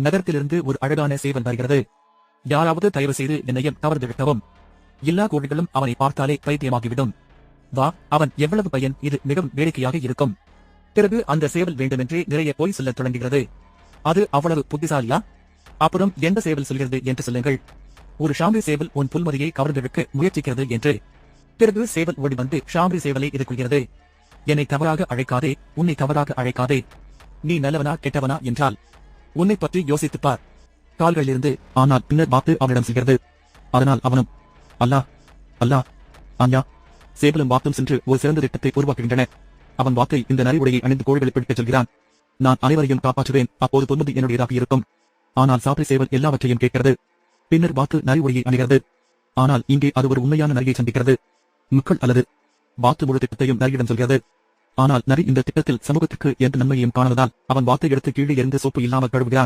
நகரத்திலிருந்து ஒரு அழகான சேவல் வருகிறது. யாராவது தயவு செய்து என்னையும் கவர்ந்து விட்டவும் எல்லா கோழிகளும் அவனை பார்த்தாலே பைத்தியமாகிவிடும். வா அவன் எவ்வளவு பையன் இது மிகவும் வேடிக்கையாக இருக்கும். பிறகு அந்த சேவல் வேண்டுமென்றே நிறைய போய் சொல்லத் தொடங்குகிறது. அது அவ்வளவு புத்திசாலியா? அப்புறம் எந்த சேவல் சொல்கிறது என்று சொல்லுங்கள். ஒரு ஷாம்பி சேவல் உன் புல்மதியை கவர்ந்தெடுக்க முயற்சிக்கிறது என்று. பிறகு சேவல் ஓடி வந்து ஷாம்பி சேவலை எதிர்கொள்கிறது. என்னை தவறாக அழைக்காதே உன்னை தவறாக அழைக்காதே. நீ நல்லவனா கெட்டவனா என்றால் உன்னை பற்றி யோசித்துப்பார். கால்களிலிருந்து ஆனால் பின்னர் வாத்து அவனிடம் செல்கிறது அதனால் அவனும் அல்லாஹ் அல்லாஹ் ஆன்யா சேவலும் வாத்தும் சென்று ஒரு சிறந்த திட்டத்தை உருவாக்குகின்றன. அவன் வாக்கை இந்த நரி உடையை அணிந்து கோழிகளை பிடிக்கச் சொல்கிறான். நான் அனைவரையும் காப்பாற்றுவேன். அப்போது பொன்மதி என்னுடையதாக இருக்கும். ஆனால் சாப்பிரி சேவல் எல்லாவற்றையும் கேட்கிறது. பின்னர் வாத்து நரி உடையை அணிகிறது. ஆனால் இங்கே அது ஒரு உண்மையான நரியை சந்திக்கிறது. மக்கள் அல்லது வாத்து முழு திட்டத்தையும் நரியிடம் சொல்கிறது. ஆனால் நரி இந்த திட்டத்தில் சமூகத்திற்கு எந்த நன்மையையும் காணாததால் அவன் வாத்தை எடுத்து கீழே இருந்து சோப்பு இல்லாமல் கழுவுகிறான்.